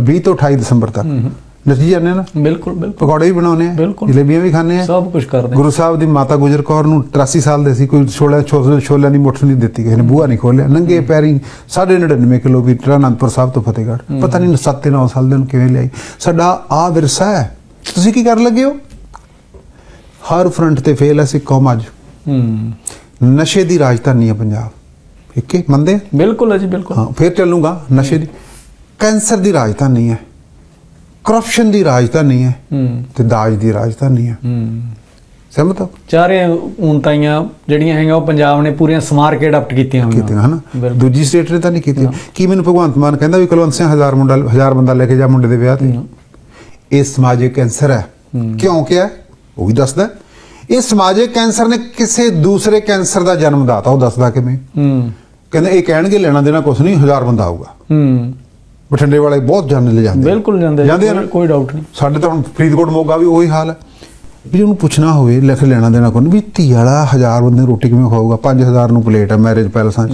20 ਤੋਂ 28 ਦਸੰਬਰ ਤੱਕ। ਨੱਚੀ ਜਾਂਦੇ ਨਾ? ਬਿਲਕੁਲ ਬਿਲਕੁਲ। ਪਕੌੜੇ ਵੀ ਬਣਾਉਨੇ ਆ। ਜਲੇਬੀਆਂ ਵੀ ਖਾਣੇ ਆ। ਸਭ ਕੁਝ ਕਰਦੇ ਗੁਰੂ ਸਾਹਿਬ ਦੀ ਮਾਤਾ ਗੁਜਰ ਕੌਰ ਨੂੰ 83 ਸਾਲ ਦੇ ਸੀ। ਕੋਈ ਛੋਲੇ ਛੋਲੇ ਛੋਲਿਆਂ ਦੀ ਮੁੱਠ ਨਹੀਂ ਦਿੱਤੀ ਕਿਸੇ ਨੇ। ਬੂਹਾ ਨਹੀਂ ਖੋਲਿਆ ਨੰਗੇ ਪੈਰੀ 99.5 ਕਿਲੋਮੀਟਰ ਅਨੰਦਪੁਰ ਸਾਹਿਬ ਤੋਂ ਫਤਿਹਗੜ੍ਹ। ਪਤਾ ਨਹੀਂ 7 9 ਸਾਲ ਦੇ ਨੂੰ ਕਿਵੇਂ ਲਿਆਈ। ਸਾਡਾ ਆ ਵਿਰਸਾ ਹੈ। ਤੁਸੀਂ ਕੀ ਕਰਨ ਲੱਗੇ ਹੋ? ਹਰ ਫਰੰਟ ਤੇ ਫੇਲ ਹੈ ਸਿੱਖ ਕੌਮ ਅੱਜ। ਨਸ਼ੇ ਦੀ ਰਾਜਧਾਨੀ ਹੈ ਪੰਜਾਬ। ਠੀਕ ਹੈ? ਮੰਨਦੇ? ਬਿਲਕੁਲ ਜੀ ਬਿਲਕੁਲ। ਹਾਂ ਫਿਰ ਚੱਲੂਗਾ। ਨਸ਼ੇ ਦੀ ਕੈਂਸਰ ਦੀ ਰਾਜਧਾਨੀ ਹੈ ਕਰਪਸ਼ਨ ਦੀ ਰਾਜਧਾਨੀ ਹੈ ਹੂੰ। ਤੇ ਦਾਜ ਦੀ ਰਾਜਧਾਨੀ ਹੈ। ਹੂੰ। ਸਹਿਮਤ ਹੋ? ਚਾਰੇ ਊਨਤਾਈਆਂ ਜਿਹੜੀਆਂ ਹੈਗੀਆਂ ਉਹ ਪੰਜਾਬ ਨੇ ਪੂਰੀਆਂ ਸਮਾਰ ਕੇ ਅਡਾਪਟ ਕੀਤੀਆਂ ਹੋਈਆਂ। ਕੀਤੀਆਂ ਹਨਾ? ਬਿਲਕੁਲ। ਦੂਜੀ ਸਟੇਟ ਨੇ ਤਾਂ ਨਹੀਂ ਕੀਤੀ ਕੀ ਮੈਨੂੰ ਭਗਵੰਤ ਮਾਨ ਕਹਿੰਦਾ ਵੀ ਕੁਲਵੰਤ ਸਿੰਘ ਹਜ਼ਾਰ ਮੁੰਡਾ ਹਜ਼ਾਰ ਬੰਦਾ ਲੈ ਕੇ ਜਾ ਮੁੰਡੇ ਦੇ ਵਿਆਹ ਤੇ? ਇਹ ਸਮਾਜਿਕ ਕੈਂਸਰ ਹੈ। ਕਿਉਂ ਕਿਹਾ? ਉਹ ਵੀ ਦੱਸਦਾ। ਇਹ ਸਮਾਜਿਕ ਕੈਂਸਰ ਨੇ ਕਿਸੇ ਦੂਸਰੇ ਕੈਂਸਰ ਦਾ ਜਨਮ ਦਾਤਾ ਉਹ ਦੱਸਦਾ ਕਿਵੇਂ? ਹੂੰ। ਕਹਿੰਦੇ ਇਹ ਕਹਿਣਗੇ ਲੈਣਾ ਦੇਣਾ ਕੁਛ ਨਹੀਂ ਹਜ਼ਾਰ ਬੰਦਾ ਆਊਗਾ। ਹੂੰ। ਬਠਿੰਡੇ ਵਾਲੇ ਬਹੁਤ ਜਾਣ ਲੈ ਜਾਂਦੇ। ਬਿਲਕੁਲ ਜਾਂਦੇ ਜਾਂਦੇ ਆ ਨਾ? ਕੋਈ- ਕੋਈ ਡਾਊਟ ਨਹੀਂ। ਸਾਡੇ ਤਾਂ ਹੁਣ ਫਰੀਦਕੋਟ ਮੋਗਾ ਵੀ ਉਹੀ ਹਾਲ ਹੈ। ਵੀ ਉਹਨੂੰ ਪੁੱਛਣਾ ਹੋਵੇ ਲਿਖ ਲੈਣਾ ਦੇਣਾ ਕੋਈ ਨਹੀਂ ਵੀ ਧੀ ਵਾਲਾ ਹਜ਼ਾਰ ਬੰਦੇ ਨੂੰ ਰੋਟੀ ਕਿਵੇਂ ਖਾਊਗਾ? 5000 ਨੂੰ ਪਲੇਟ ਹੈ ਮੈਰਿਜ ਪੈਲਸਾਂ 'ਚ।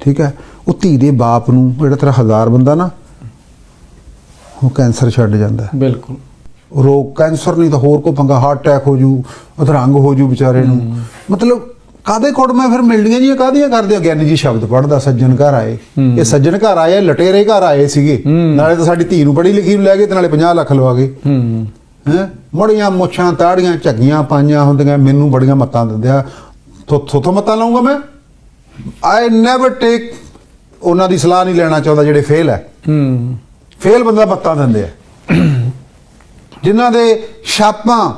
ਠੀਕ ਹੈ? ਉਹ ਧੀ ਦੇ ਬਾਪ ਨੂੰ ਜਿਹੜਾ ਤੇਰਾ ਹਜ਼ਾਰ ਬੰਦਾ ਨਾ ਉਹ ਕੈਂਸਰ ਛੱਡ ਜਾਂਦਾ ਹੈ। ਬਿਲਕੁਲ। ਰੋਗ ਕੈਂਸਰ ਨਹੀਂ ਤਾਂ ਹੋਰ ਕੋ ਪੰਗਾ ਹਾਰਟ ਅਟੈਕ ਹੋ ਜੂ ਅਧਰੰਗ ਹੋ ਜੂ ਵਿਚਾਰੇ ਨੂੰ। ਮਤਲਬ ਕਾਦੇ ਮੈਂ ਫਿਰ ਮਿਲਣੀਆਂ ਜੀ ਕਾਦੀਆਂ ਕਰਦੇ ਆ? ਗਿਆਨੀ ਜੀ ਸ਼ਬਦ ਪੜਦਾ ਸੱਜਣ ਘਰ ਆਏ। ਇਹ ਸੱਜਣ ਘਰ ਆਏ ਲਟੇਰੇ ਘਰ ਆਏ ਸੀਗੇ। ਨਾਲੇ ਤਾਂ ਸਾਡੀ ਧੀ ਨੂੰ ਪੜ੍ਹੀ ਲਿਖੀ ਨੂੰ ਲੈ ਗਏ ਤੇ ਨਾਲੇ 50 ਲੱਖ ਲਵਾ ਗਏ। ਹੂੰ। ਹੈ? ਮੜੀਆਂ ਮੁੱਛਾਂ ਤਾੜੀਆਂ ਝੱਗੀਆਂ ਪਾਈਆਂ ਹੁੰਦੀਆਂ ਮੈਨੂੰ ਬੜੀਆਂ ਮੱਤਾਂ ਦਿੰਦੇ ਆ ਥੋਥੋਂ ਮੱਤਾਂ ਲਾਉਂਗਾ ਮੈਂ? ਆਈ ਨੈਵਰ ਟੇਕ ਉਹਨਾਂ ਦੀ ਸਲਾਹ ਨਹੀਂ ਲੈਣਾ ਚਾਹੁੰਦਾ ਜਿਹੜੇ ਫੇਲ ਹੈ। ਹੂੰ। ਫੇਲ ਬੰਦਾ ਮੱਤਾਂ ਦਿੰਦੇ ਆ। ਜਿਨ੍ਹਾਂ ਦੇ ਛਾਪਾਂ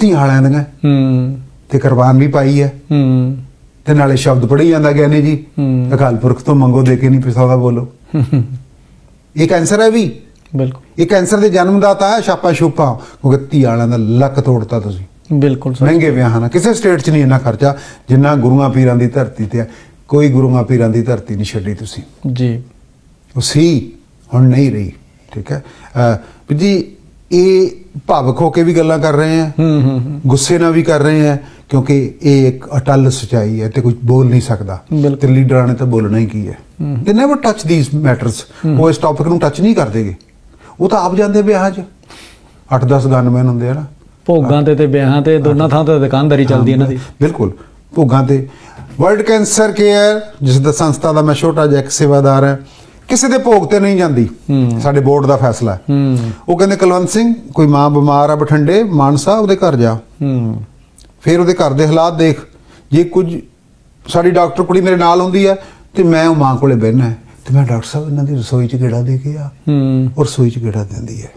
ਧੀਆਂ ਵਾਲਿਆਂ ਦੀਆਂ। ਹੂੰ। ਤੇ ਕੁਰਬਾਨ ਵੀ ਪਾਈ ਹੈ ਹੂੰ। ਤੇ ਨਾਲੇ ਸ਼ਬਦ ਪੜ੍ਹੀ ਜਾਂਦਾ ਗਿਆਨੀ ਜੀ। ਅਕਾਲ ਪੁਰਖ ਤੋਂ ਮੰਗੋ ਦੇ ਕੇ ਨਹੀਂ ਪਿਸਾਦਾ ਬੋਲੋ। ਇਹ ਕੈਂਸਰ ਹੈ ਵੀ। ਬਿਲਕੁਲ। ਇਹ ਕੈਂਸਰ ਦੇ ਜਨਮਦਾਤਾ ਹੈ ਛਾਪਾ ਛੁਪਾ। ਕਿਉਂਕਿ ਧੀ ਵਾਲਿਆਂ ਦਾ ਲੱਕ ਤੋੜਤਾ ਤੁਸੀਂ। ਬਿਲਕੁਲ ਸਰ। ਮਹਿੰਗੇ ਵਿਆਹਾਂ ਨਾਲ। ਕਿਸੇ ਸਟੇਟ 'ਚ ਨਹੀਂ ਇੰਨਾ ਖਰਚਾ। ਜਿੰਨਾ ਗੁਰੂਆਂ ਪੀਰਾਂ ਦੀ ਧਰਤੀ ਤੇ ਹੈ। ਕੋਈ ਗੁਰੂਆਂ ਪੀਰਾਂ ਦੀ ਧਰਤੀ ਨਹੀਂ ਛੱਡੀ ਤੁਸੀਂ। ਜੀ। ਉਹ ਸੀ ਹੁਣ ਨਹੀਂ ਰਹੀ। ਠੀਕ ਹੈ। ਜੀ ਇਹ ਭਾਵਕ ਹੋ ਕੇ ਵੀ ਗੱਲਾਂ ਕਰ ਰਹੇ ਆ ਹੂੰ ਹੂੰ ਹੂੰ। ਗੁੱਸੇ ਨਾਲ ਵੀ ਕਰ ਰਹੇ ਆ ਕਿਉਂਕਿ ਇਹ ਇੱਕ ਅਟਲ ਸਚਾਈ ਹੈ ਤੇ ਕੁਝ ਬੋਲ ਨਹੀਂ ਸਕਦਾ। ਤੇ ਲੀਡਰਾਂ ਨੇ ਤਾਂ ਬੋਲਣਾ ਹੀ ਕੀ ਹੈ? ਦੇ ਨੈਵਰ ਟੱਚ ਥੀਸ ਮੈਟਰਸ ਉਹ ਇਸ ਟੌਪਿਕ ਨੂੰ ਟੱਚ ਨਹੀਂ ਕਰਦੇਗੇ ਉਹ ਤਾਂ ਆਪ ਜਾਂਦੇ ਵਿਆਹ 'ਚ। 8-10 ਗਨਮੈਨ ਹੁੰਦੇ ਆ ਨਾ। ਭੋਗਾਂ ਤੇ ਤੇ ਵਿਆਹਾਂ ਤੇ ਦੋਨਾਂ ਥਾਂ ਤੇ ਦੁਕਾਨਦਾਰੀ ਚੱਲਦੀ ਇਹਨਾਂ ਦੀ ਬਿਲਕੁਲ। ਭੋਗਾਂ ਤੇ। ਵਰਲਡ ਕੈਂਸਰ ਕੇਅਰ ਜਿਸ ਦਾ ਸੰਸਥਾ ਦਾ ਮੈਂ ਛੋਟਾ ਜਿਹਾ ਇੱਕ ਸੇਵਾਦਾਰ ਹੈ ਕਿਸੇ ਦੇ ਭੋਗ ਤੇ ਨਹੀਂ ਜਾਂਦੀ। ਸਾਡੇ ਬੋਰਡ ਦਾ ਫੈਸਲਾ ਉਹ ਕਹਿੰਦੇ ਕੁਲਵੰਤ ਸਿੰਘ ਕੋਈ ਮਾਂ ਬਿਮਾਰ ਆ ਬਠਿੰਡੇ ਮਾਨਸਾ ਉਹਦੇ ਘਰ ਜਾ। ਫਿਰ ਉਹਦੇ ਘਰ ਦੇ ਹਾਲਾਤ ਦੇਖ। ਜੇ ਕੁਝ ਸਾਡੀ ਡਾਕਟਰ ਕੁੜੀ ਮੇਰੇ ਨਾਲ ਹੁੰਦੀ ਹੈ ਤੇ ਮੈਂ ਉਹ ਮਾਂ ਕੋਲੇ ਬਹਿਣਾ ਤੇ ਮੈਂ ਡਾਕਟਰ ਸਾਹਿਬ ਇਹਨਾਂ ਦੀ ਰਸੋਈ 'ਚ ਗੇੜਾ ਦੇ ਕੇ ਆ ਹੂੰ। ਔਰ ਰਸੋਈ 'ਚ ਗੇੜਾ ਦਿੰਦੀ ਹੈ।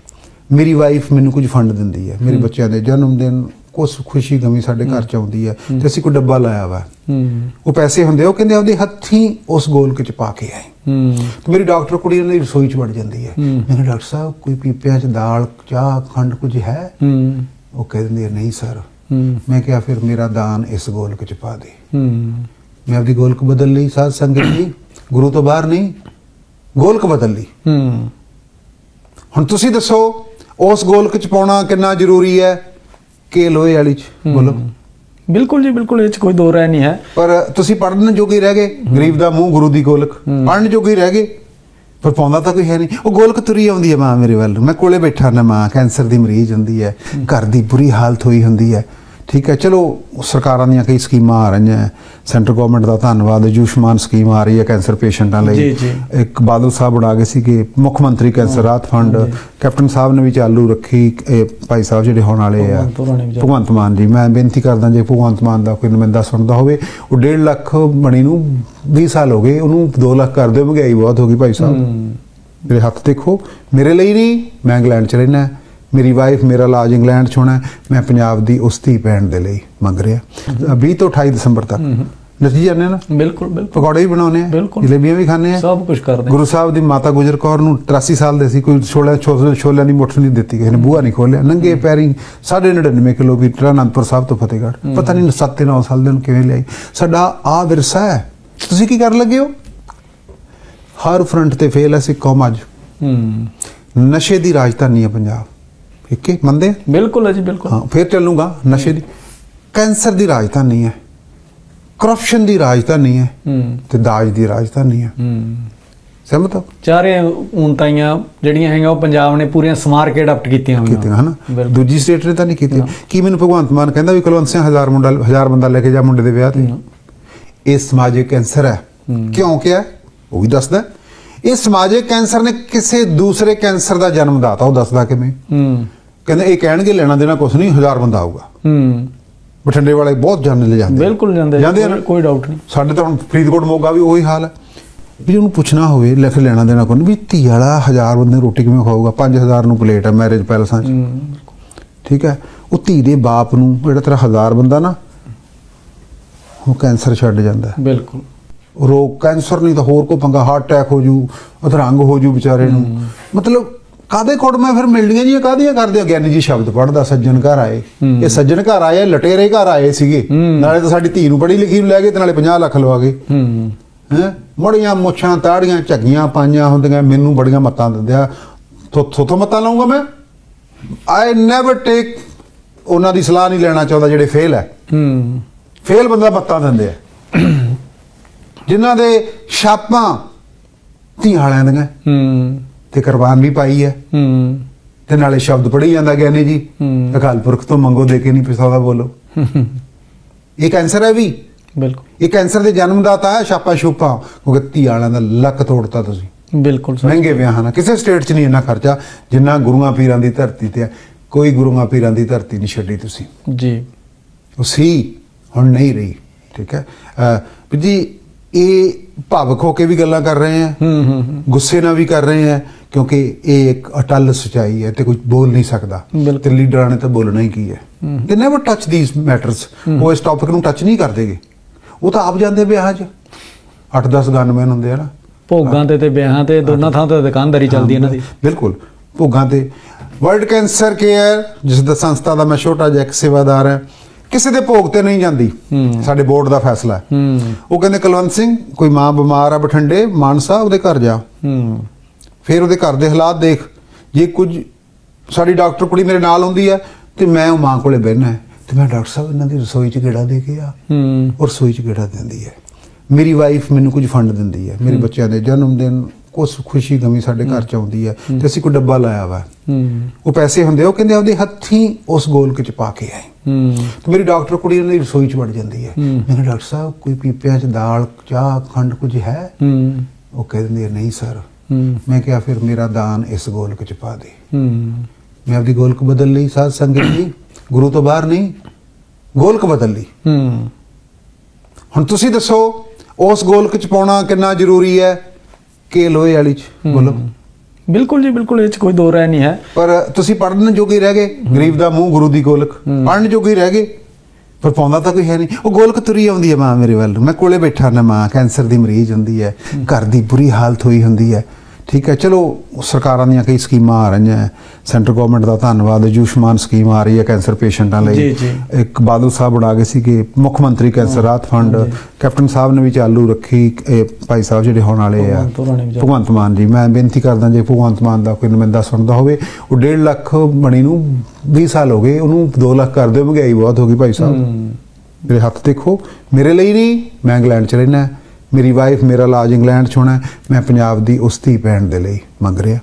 ਮੇਰੀ ਵਾਈਫ ਮੈਨੂੰ ਕੁਝ ਫੰਡ ਦਿੰਦੀ ਹੈ। ਮੇਰੇ ਬੱਚਿਆਂ ਦੇ ਜਨਮ ਦਿਨ ਕੁਛ ਖੁਸ਼ੀ ਗਮੀ ਸਾਡੇ ਘਰ 'ਚ ਆਉਂਦੀ ਹੈ ਤੇ ਅਸੀਂ ਕੋਈ ਡੱਬਾ ਲਾਇਆ ਵਾ। ਹੂੰ। ਉਹ ਪੈਸੇ ਹੁੰਦੇ ਉਹ ਕਹਿੰਦੇ ਆਪਦੇ ਹੱਥੀਂ ਉਸ ਗੋਲਕ 'ਚ ਪਾ ਕੇ ਆਏ। ਹੂੰ। ਤੇ ਮੇਰੀ ਡਾਕਟਰ ਕੁੜੀ ਉਹਨਾਂ ਦੀ ਰਸੋਈ 'ਚ ਵੜ ਜਾਂਦੀ ਹੈ। ਮੈਂ ਡਾਕਟਰ ਸਾਹਿਬ ਕੋਈ ਪੀਪਿਆਂ 'ਚ ਦਾਲ ਚਾਹ ਖੰਡ ਕੁਝ ਹੈ? ਹੂੰ। ਉਹ ਕਹਿੰਦੀ ਨਹੀਂ ਸਰ। ਮੈਂ ਕਿਹਾ ਫਿਰ ਮੇਰਾ ਦਾਨ ਇਸ ਗੋਲਕ 'ਚ ਪਾ ਦੇ। ਹੂੰ। ਮੈਂ ਆਪਦੀ ਗੋਲਕ ਬਦਲ ਲਈ ਸਾਧ ਸੰਗਤ ਜੀ ਗੁਰੂ ਤੋਂ ਬਾਹਰ ਨਹੀਂ ਗੋਲਕ ਬਦਲ ਲਈ। ਹੂੰ। ਹੁਣ ਤੁਸੀਂ ਦੱਸੋ ਉਸ ਗੋਲਕ 'ਚ ਪਾਉਣਾ ਕਿੰਨਾ ਜ਼ਰੂਰੀ ਹੈ? ਕਿ ਲੋਹੇ ਵਾਲੀ 'ਚ ਬੋਲੋ। ਬਿਲਕੁਲ ਜੀ ਬਿਲਕੁਲ ਇਹ ਚ ਕੋਈ ਦੋ ਰਾਏ ਨਹੀਂ ਹੈ। ਪਰ ਤੁਸੀਂ ਪੜਨ ਜੋਗੇ ਰਹਿ ਗਏ ਗਰੀਬ ਦਾ ਮੂੰਹ ਗੁਰੂ ਦੀ ਗੋਲਕ। ਪੜਨ ਜੋਗੇ ਰਹਿ ਗਏ ਪਰ ਪਾਉਂਦਾ ਤਾਂ ਕੋਈ ਹੈ ਨਹੀਂ। ਉਹ ਗੋਲਕ ਤੁਰੀ ਆਉਂਦੀ ਹੈ ਮਾਂ ਮੇਰੇ ਵੱਲ। ਮੈਂ ਕੋਲੇ ਬੈਠਾ ਨਾ ਮਾਂ ਕੈਂਸਰ ਦੀ ਮਰੀਜ਼ ਹੁੰਦੀ ਹੈ, ਘਰ ਦੀ ਬੁਰੀ ਹਾਲਤ ਹੋਈ ਹੁੰਦੀ ਹੈ। ਠੀਕ ਹੈ ਚਲੋ ਸਰਕਾਰਾਂ ਦੀਆਂ ਕਈ ਸਕੀਮਾਂ ਆ ਰਹੀਆਂ। ਸੈਂਟਰ ਗਵਰਨਮੈਂਟ ਦਾ ਧੰਨਵਾਦ ਆਯੁਸ਼ਮਾਨ ਸਕੀਮ ਆ ਰਹੀ ਹੈ ਕੈਂਸਰ ਪੇਸ਼ੈਂਟਾਂ ਲਈ। ਇੱਕ ਬਾਦਲ ਸਾਹਿਬ ਬਣਾ ਗਏ ਸੀ ਕਿ ਮੁੱਖ ਮੰਤਰੀ ਕੈਂਸਰ ਰਾਹਤ ਫੰਡ ਕੈਪਟਨ ਸਾਹਿਬ ਨੇ ਵੀ ਚਾਲੂ ਰੱਖੀ। ਇਹ ਭਾਈ ਸਾਹਿਬ ਜਿਹੜੇ ਹੋਣ ਵਾਲੇ ਆ ਭਗਵੰਤ ਮਾਨ ਜੀ ਮੈਂ ਬੇਨਤੀ ਕਰਦਾ ਜੇ ਭਗਵੰਤ ਮਾਨ ਦਾ ਕੋਈ ਨੁਮਾਇੰਦਾ ਸੁਣਦਾ ਹੋਵੇ ਉਹ 1.5 ਲੱਖ ਬਣੀ ਨੂੰ 20 ਸਾਲ ਹੋ ਗਏ ਉਹਨੂੰ 2 ਲੱਖ ਕਰ ਦਿਓ ਮਹਿੰਗਾਈ ਬਹੁਤ ਹੋ ਗਈ ਭਾਈ ਸਾਹਿਬ। ਮੇਰੇ ਹੱਥ ਦੇਖੋ ਮੇਰੇ ਲਈ ਨਹੀਂ ਮੈਂ ਇੰਗਲੈਂਡ ਚ ਰਹਿਣਾ ਮੇਰੀ ਵਾਈਫ ਮੇਰਾ ਇਲਾਜ ਇੰਗਲੈਂਡ ਚ ਹੋਣਾ। ਮੈਂ ਪੰਜਾਬ ਦੀ ਉਸ ਧੀ ਭੈਣ ਦੇ ਲਈ ਮੰਗ ਰਿਹਾ। ਅ, 20 ਤੋਂ 28 ਦਸੰਬਰ ਤੱਕ। ਜਾਂਦੇ ਆ ਨਾ? ਬਿਲਕੁਲ ਬਿਲਕੁਲ। ਪਕੌੜੇ ਵੀ ਬਣਾਉਨੇ ਆ। ਜਲੇਬੀਆਂ ਵੀ ਖਾਣੇ ਆ। ਸਭ ਕੁਝ ਕਰਦੇ ਗੁਰੂ ਸਾਹਿਬ ਦੀ ਮਾਤਾ ਗੁਜਰ ਕੌਰ ਨੂੰ 83 ਸਾਲ ਦੇ ਸੀ ਕੋਈ ਛੋਲੇ ਛੋਲੇ ਛੋਲਿਆਂ ਦੀ ਮੁੱਠ ਨਹੀਂ ਦਿੱਤੀ ਕਿਸੇ ਨੇ ਬੂਹਾ ਨਹੀਂ ਖੋਲਿਆ ਨੰਗੇ ਪੈਰੀ 99.5 ਕਿਲੋਮੀਟਰ ਅਨੰਦਪੁਰ ਸਾਹਿਬ ਤੋਂ ਫਤਿਹਗੜ੍ਹ। ਪਤਾ ਨਹੀਂ 7 9 ਸਾਲ ਦੇ ਨੂੰ ਕਿਵੇਂ ਲਿਆਈ। ਸਾਡਾ ਆ ਵਿਰਸਾ ਹੈ। ਤੁਸੀਂ ਕੀ ਕਰਨ ਲੱਗੇ ਹੋ? ਹਰ ਫਰੰਟ ਤੇ ਫੇਲ ਹੈ ਕੌਮ ਅੱਜ। ਹੂੰ। ਨਸ਼ੇ ਦੀ ਰਾਜਧਾਨੀ ਹੈ ਪੰਜਾਬ। ਠੀਕ ਹੈ ਮੰਨਦੇ ਆ? ਬਿਲਕੁਲ ਹੈ ਜੀ ਬਿਲਕੁਲ। ਹਾਂ ਫਿਰ ਚੱਲੂਗਾ ਨਸ਼ੇ ਦੀ। ਕੈਂਸਰ ਦੀ ਰਾਜਧਾਨੀ ਹੈ। ਕਰਪਸ਼ਨ ਦੀ ਰਾਜਧਾਨੀ ਹੈ। ਹੂੰ। ਤੇ ਦਾਜ ਦੀ ਰਾਜਧਾਨੀ ਹੈ। ਹੂੰ। ਸਹਿਮਤ ਹੋ? ਚਾਰੇ ਊਨਤਾਈਆਂ ਜਿਹੜੀਆਂ ਹੈਗੀਆਂ ਉਹ ਪੰਜਾਬ ਨੇ ਪੂਰੀਆਂ ਸਮਾਰ ਕੇ ਅਡਾਪਟ ਕੀਤੀਆਂ ਹੋਈਆਂ। ਕੀਤੀਆਂ ਹਨਾ। ਦੂਜੀ ਸਟੇਟ ਨੇ ਤਾਂ ਨਹੀਂ ਕੀਤੀ ਕੀ ਮੈਨੂੰ ਭਗਵੰਤ ਮਾਨ ਕਹਿੰਦਾ ਵੀ ਕੁਲਵੰਤ ਸਿੰਘ ਹਜ਼ਾਰ ਮੁੰਡਾ ਹਜ਼ਾਰ ਬੰਦਾ ਲੈ ਕੇ ਜਾ ਮੁੰਡੇ ਦੇ ਵਿਆਹ ਤੇ? ਇਹ ਸਮਾਜਿਕ ਕੈਂਸਰ ਹੈ। ਕਿਉਂ ਕਿਹਾ? ਉਹ ਵੀ ਦੱਸਦਾ। ਇਹ ਸਮਾਜਿਕ ਕੈਂਸਰ ਨੇ ਕਿਸੇ ਦੂਸਰੇ ਕੈਂਸਰ ਦਾ ਜਨਮ ਦਾਤਾ। ਉਹ ਦੱਸਦਾ ਕਿਵੇਂ? ਹੂੰ। ਕਹਿੰਦੇ ਇਹ ਕਹਿਣਗੇ ਲੈਣਾ ਦੇਣਾ ਕੁਛ ਨਹੀਂ ਹਜ਼ਾਰ ਬੰਦਾ ਆਊਗਾ। ਹੂੰ। ਬਠਿੰਡੇ ਵਾਲੇ ਬਹੁਤ ਜਾਣ ਲੈ ਜਾਂਦੇ। ਬਿਲਕੁਲ ਜਾਂਦੇ ਜਾਂਦੇ ਨਾ? ਕੋਈ- ਡਾਊਟ ਨਹੀਂ। ਸਾਡੇ ਤਾਂ ਹੁਣ ਫਰੀਦਕੋਟ ਮੋਗਾ ਵੀ ਉਹੀ ਹਾਲ ਹੈ ਵੀ ਉਹਨੂੰ ਪੁੱਛਣਾ ਹੋਵੇ ਲਿਖ ਲੈਣਾ ਦੇਣਾ ਕੋਈ ਵੀ ਧੀ ਵਾਲਾ ਹਜ਼ਾਰ ਬੰਦੇ ਰੋਟੀ ਕਿਵੇਂ ਖਾਊਗਾ? 5000 ਨੂੰ ਪਲੇਟ ਹੈ ਮੈਰਿਜ ਪੈਲਸਾਂ 'ਚ। ਠੀਕ ਹੈ ਉਹ ਧੀ ਦੇ ਬਾਪ ਨੂੰ ਜਿਹੜਾ ਤੇਰਾ ਹਜ਼ਾਰ ਬੰਦਾ ਨਾ ਉਹ ਕੈਂਸਰ ਛੱਡ ਜਾਂਦਾ। ਬਿਲਕੁਲ। ਰੋਗ ਕੈਂਸਰ ਨਹੀਂ ਤਾਂ ਹੋਰ ਕੋ ਪੰਗਾ ਹਾਰਟ ਅਟੈਕ ਹੋ ਜੂ ਅਧਰੰਗ ਹੋ ਜੂ ਵਿਚਾਰੇ ਨੂੰ। ਮਤਲਬ ਕਾਦੇ ਕੁੜਮਾ ਫਿਰ ਮਿਲਣੀਆਂ ਜੀ ਕਾਹਦੀਆਂ ਕਰਦੇ? ਗਿਆਨੀ ਜੀ ਸ਼ਬਦ ਪੜਦਾ ਸੱਜਣ ਘਰ ਆਏ। ਇਹ ਸੱਜਣ ਘਰ ਆਏ ਲਟੇਰੇ ਘਰ ਆਏ ਸੀਗੇ। ਨਾਲੇ ਤਾਂ ਸਾਡੀ ਧੀ ਨੂੰ ਪੜ੍ਹੀ ਲਿਖੀ ਨੂੰ ਲੈ ਗਏ ਤੇ ਨਾਲੇ 50 ਲੱਖ ਲਵਾ ਗਏ। ਹੂੰ। ਮੜੀਆਂ ਮੁੱਛਾਂ ਤਾੜੀਆਂ ਝੱਗੀਆਂ ਪਾਈਆਂ ਹੁੰਦੀਆਂ ਮੈਨੂੰ ਬੜੀਆਂ ਮੱਤਾਂ ਦਿੰਦੇ ਆ ਥੋਥੋਂ ਮੱਤਾਂ ਲਾਉਂਗਾ ਮੈਂ? ਆਈ ਨੈਵਰ ਟੇਕ ਉਹਨਾਂ ਦੀ ਸਲਾਹ ਨਹੀਂ ਲੈਣਾ ਚਾਹੁੰਦਾ ਜਿਹੜੇ ਫੇਲ ਹੈ। ਹੂੰ। ਫੇਲ ਬੰਦਾ ਮੱਤਾਂ ਦਿੰਦੇ ਆ। ਜਿਨ੍ਹਾਂ ਦੇ ਛਾਪਾਂ ਧੀਆਂ ਵਾਲਿਆਂ ਦੀਆਂ। ਹੂੰ। ਤੇ ਕੁਰਬਾਨ ਵੀ ਪਾਈ ਹੈ ਹੂੰ। ਤੇ ਨਾਲੇ ਸ਼ਬਦ ਪੜ੍ਹੀ ਜਾਂਦਾ ਗਿਆਨੀ ਜੀ। ਅਕਾਲ ਪੁਰਖ ਤੋਂ ਮੰਗੋ ਦੇ ਕੇ ਨਹੀਂ ਪਿਸਾਦਾ ਬੋਲੋ। ਇਹ ਕੈਂਸਰ ਹੈ ਵੀ। ਬਿਲਕੁਲ। ਇਹ ਕੈਂਸਰ ਦੇ ਜਨਮਦਾਤਾ ਹੈ ਛਾਪਾ ਛੁਪਾ। ਕਿਉਂਕਿ ਧੀ ਵਾਲਿਆਂ ਦਾ ਲੱਕ ਤੋੜਤਾ ਤੁਸੀਂ। ਬਿਲਕੁਲ ਸਰ। ਮਹਿੰਗੇ ਵਿਆਹਾਂ ਨਾਲ। ਕਿਸੇ ਸਟੇਟ 'ਚ ਨਹੀਂ ਇੰਨਾ ਖਰਚਾ। ਜਿੰਨਾ ਗੁਰੂਆਂ ਪੀਰਾਂ ਦੀ ਧਰਤੀ ਤੇ ਹੈ ਕੋਈ ਗੁਰੂਆਂ ਪੀਰਾਂ ਦੀ ਧਰਤੀ ਨਹੀਂ ਛੱਡੀ ਤੁਸੀਂ। ਜੀ। ਉਹ ਸੀ ਹੁਣ ਨਹੀਂ ਰਹੀ। ਠੀਕ ਹੈ। ਜੀ ਇਹ ਭਾਵਕ ਹੋ ਕੇ ਵੀ ਗੱਲਾਂ ਕਰ ਰਹੇ ਆ। ਹੂੰ ਹੂੰ ਹੂੰ। ਗੁੱਸੇ ਨਾਲ ਵੀ ਕਰ ਰਹੇ ਆ। ਕਿਉਂਕਿ ਇਹ ਇੱਕ ਅਟਲ ਸਚਾਈ ਹੈ ਤੇ ਕੁਝ ਬੋਲ ਨਹੀਂ ਸਕਦਾ। ਤੇ ਲੀਡਰਾਂ ਨੇ ਤਾਂ ਬੋਲਣਾ ਹੀ ਕੀ ਹੈ? ਦੇ ਨੈਵਰ ਟੱਚ ਥੀਸ ਮੈਟਰਸ ਉਹ ਇਸ ਟੌਪਿਕ ਨੂੰ ਟੱਚ ਨਹੀਂ ਕਰਦੇਗੇ ਉਹ ਤਾਂ ਆਪ ਜਾਂਦੇ ਵਿਆਹਾਂ 'ਚ 8-10 ਗਨਮੈਨ ਹੁੰਦੇ ਆ ਨਾ। ਭੋਗਾਂ ਤੇ ਤੇ ਵਿਆਹਾਂ ਤੇ ਦੋਨਾਂ ਥਾਂ ਤੇ ਦੁਕਾਨਦਾਰੀ ਚੱਲਦੀ ਇਹਨਾਂ ਦੀ ਬਿਲਕੁਲ। ਭੋਗਾਂ ਤੇ। ਵਰਲਡ ਕੈਂਸਰ ਕੇਅਰ ਜਿਸ ਦਾ ਸੰਸਥਾ ਦਾ ਮੈਂ ਛੋਟਾ ਜਿਹਾ ਇੱਕ ਸੇਵਾਦਾਰ ਹਾਂ ਕਿਸੇ ਦੇ ਭੋਗ ਤੇ ਨਹੀਂ ਜਾਂਦੀ। ਸਾਡੇ ਬੋਰਡ ਦਾ ਫੈਸਲਾ ਹੈ। ਉਹ ਕਹਿੰਦੇ ਕੁਲਵੰਤ ਸਿੰਘ ਕੋਈ ਮਾਂ ਬਿਮਾਰ ਆ ਬਠਿੰਡੇ ਮਾਨਸਾ ਉਹਦੇ ਘਰ ਜਾ। ਫਿਰ ਉਹਦੇ ਘਰ ਦੇ ਹਾਲਾਤ ਦੇਖ। ਜੇ ਕੁਝ ਸਾਡੀ ਡਾਕਟਰ ਕੁੜੀ ਮੇਰੇ ਨਾਲ ਹੁੰਦੀ ਹੈ ਤੇ ਮੈਂ ਉਹ ਮਾਂ ਕੋਲੇ ਬਹਿਣਾ ਤੇ ਮੈਂ ਡਾਕਟਰ ਸਾਹਿਬ ਇਹਨਾਂ ਦੀ ਰਸੋਈ 'ਚ ਗੇੜਾ ਦੇ ਕੇ ਆ ਹੂੰ। ਔਰ ਰਸੋਈ 'ਚ ਗੇੜਾ ਦਿੰਦੀ ਹੈ। ਮੇਰੀ ਵਾਈਫ ਮੈਨੂੰ ਕੁਝ ਫੰਡ ਦਿੰਦੀ ਹੈ। ਮੇਰੇ ਬੱਚਿਆਂ ਦੇ ਜਨਮ ਦਿਨ ਕੁਛ ਖੁਸ਼ੀ ਗਮੀ ਸਾਡੇ ਘਰ 'ਚ ਆਉਂਦੀ ਹੈ ਤੇ ਅਸੀਂ ਕੋਈ ਡੱਬਾ ਲਾਇਆ ਵਾ। ਉਹ ਪੈਸੇ ਹੁੰਦੇ ਉਹ ਕਹਿੰਦੇ ਆਪਦੇ ਹੱਥੀਂ ਉਸ ਗੋਲਕ 'ਚ ਪਾ ਕੇ ਆਏ। ਤੇ ਮੇਰੀ ਡਾਕਟਰ ਕੁੜੀ ਉਹਨਾਂ ਦੀ ਰਸੋਈ 'ਚ ਵੜ ਜਾਂਦੀ ਹੈ। ਮੈਂ ਡਾਕਟਰ ਸਾਹਿਬ ਕੋਈ ਪੀਪਿਆਂ 'ਚ ਦਾਲ ਚਾਹ ਖੰਡ ਕੁਝ ਹੈ। ਉਹ ਕਹਿ ਦਿੰਦੀ ਹੈ ਨਹੀਂ ਸਰ। ਮੈਂ ਕਿਹਾ ਫਿਰ ਮੇਰਾ ਦਾਨ ਇਸ ਗੋਲਕ 'ਚ ਪਾ ਦੇ। ਹੂੰ। ਮੈਂ ਆਪਦੀ ਗੋਲਕ ਬਦਲ ਲਈ ਸਾਧ ਸੰਗਤ ਜੀ ਗੁਰੂ ਤੋਂ ਬਾਹਰ ਨਹੀਂ ਗੋਲਕ ਬਦਲ ਲਈ। ਹੂੰ। ਹੁਣ ਤੁਸੀਂ ਦੱਸੋ ਉਸ ਗੋਲਕ 'ਚ ਪਾਉਣਾ ਕਿੰਨਾ ਜ਼ਰੂਰੀ ਹੈ? ਕਿ ਲੋਹੇ ਵਾਲੀ 'ਚ ਬੋਲੋ ਬਿਲਕੁਲ ਜੀ ਬਿਲਕੁਲ ਇਹ ਚ ਕੋਈ ਦੋ ਰਾਏ ਨਹੀਂ ਹੈ। ਪਰ ਤੁਸੀਂ ਪੜਨ ਜੋਗੇ ਰਹਿ ਗਏ ਗਰੀਬ ਦਾ ਮੂੰਹ ਗੁਰੂ ਦੀ ਗੋਲਕ। ਪੜਨ ਜੋਗੇ ਰਹਿ ਗਏ ਪਰ ਪਾਉਂਦਾ ਤਾਂ ਕੋਈ ਹੈ ਨਹੀਂ। ਉਹ ਗੋਲਕ ਤੁਰੀ ਆਉਂਦੀ ਹੈ ਮਾਂ ਮੇਰੇ ਵੱਲ। ਨੂੰ ਮੈਂ ਕੋਲੇ ਬੈਠਾ ਨਾ ਮਾਂ, ਕੈਂਸਰ ਦੀ ਮਰੀਜ਼ ਹੁੰਦੀ ਹੈ, ਘਰ ਦੀ ਬੁਰੀ ਹਾਲਤ ਹੋਈ ਹੁੰਦੀ ਹੈ। ਠੀਕ ਹੈ ਚਲੋ ਸਰਕਾਰਾਂ ਦੀਆਂ ਕਈ ਸਕੀਮਾਂ ਆ ਰਹੀਆਂ ਸੈਂਟਰ ਗਵਰਨਮੈਂਟ ਦਾ ਧੰਨਵਾਦ ਆਯੁਸ਼ਮਾਨ ਸਕੀਮ ਆ ਰਹੀ ਹੈ ਕੈਂਸਰ ਪੇਸ਼ੈਂਟਾਂ ਲਈ। ਇੱਕ ਬਾਦਲ ਸਾਹਿਬ ਬਣਾ ਗਏ ਸੀ ਕਿ ਮੁੱਖ ਮੰਤਰੀ ਕੈਂਸਰ ਰਾਹਤ ਫੰਡ। ਕੈਪਟਨ ਸਾਹਿਬ ਨੇ ਵੀ ਚਾਲੂ ਰੱਖੀ ਇਹ ਭਾਈ ਸਾਹਿਬ ਜਿਹੜੇ ਹੋਣ ਵਾਲੇ ਆ। ਭਗਵੰਤ ਮਾਨ ਜੀ ਮੈਂ ਬੇਨਤੀ ਕਰਦਾ ਜੇ ਭਗਵੰਤ ਮਾਨ ਦਾ ਕੋਈ ਨੁਮਾਇੰਦਾ ਸੁਣਦਾ ਹੋਵੇ ਉਹ 1.5 ਲੱਖ ਬਣੀ ਨੂੰ 20 ਸਾਲ ਹੋ ਗਏ ਉਹਨੂੰ 2 ਲੱਖ ਕਰ ਦਿਓ ਮਹਿੰਗਾਈ ਬਹੁਤ ਹੋ ਗਈ ਭਾਈ ਸਾਹਿਬ। ਮੇਰੇ ਹੱਥ ਦੇਖੋ ਮੇਰੇ ਲਈ ਨਹੀਂ ਮੈਂ ਇੰਗਲੈਂਡ ਚ ਰਹਿਣਾ ਮੇਰੀ ਵਾਈਫ ਮੇਰਾ ਇਲਾਜ ਇੰਗਲੈਂਡ ਚ ਹੋਣਾ ਮੈਂ ਪੰਜਾਬ ਦੀ ਉਸ ਧੀ ਭੈਣ ਦੇ ਲਈ ਮੰਗ ਰਿਹਾ।